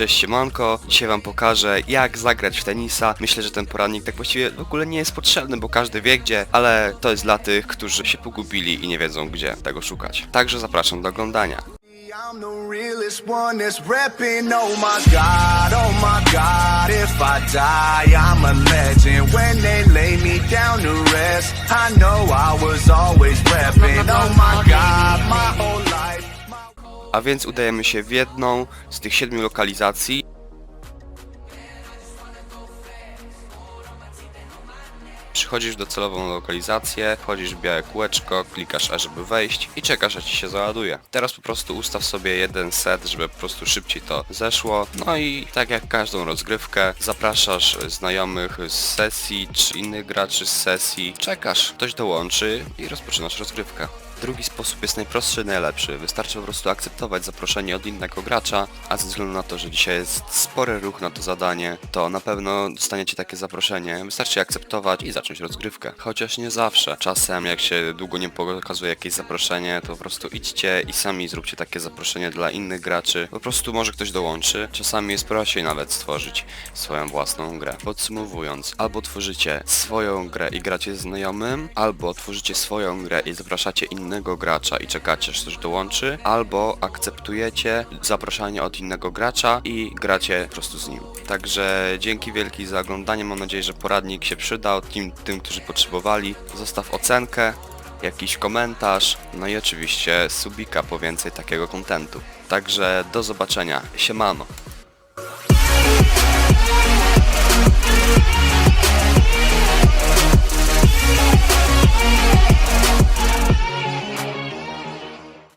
Cześć siemanko, dzisiaj wam pokażę jak zagrać w tenisa. Myślę, że ten poradnik tak właściwie w ogóle nie jest potrzebny, bo każdy wie gdzie, ale to jest dla tych, którzy się pogubili i nie wiedzą gdzie tego szukać. Także zapraszam do oglądania. I'm the. A więc udajemy się w jedną z tych siedmiu lokalizacji. Przychodzisz do celową lokalizację, wchodzisz w białe kółeczko, klikasz A żeby wejść i czekasz aż ci się załaduje. Teraz po prostu ustaw sobie jeden set, żeby po prostu szybciej to zeszło. No i tak jak każdą rozgrywkę, zapraszasz znajomych z sesji czy innych graczy z sesji, czekasz, ktoś dołączy i rozpoczynasz rozgrywkę. Drugi sposób jest najprostszy i najlepszy. Wystarczy po prostu akceptować zaproszenie od innego gracza, a ze względu na to, że dzisiaj jest spory ruch na to zadanie, to na pewno dostaniecie takie zaproszenie. Wystarczy akceptować i zacząć rozgrywkę. Chociaż nie zawsze. Czasem jak się długo nie pokazuje jakieś zaproszenie, to po prostu idźcie i sami zróbcie takie zaproszenie dla innych graczy. Po prostu może ktoś dołączy. Czasami jest prościej nawet stworzyć swoją własną grę. Podsumowując, albo tworzycie swoją grę i gracie z znajomym, albo tworzycie swoją grę i zapraszacie innego gracza i czekacie, aż ktoś dołączy, albo akceptujecie zaproszenie od innego gracza i gracie po prostu z nim. Także dzięki wielki za oglądanie. Mam nadzieję, że poradnik się przydał tym, tym którzy potrzebowali. Zostaw ocenkę, jakiś komentarz, no i oczywiście subika po więcej takiego kontentu. Także do zobaczenia. Siemano.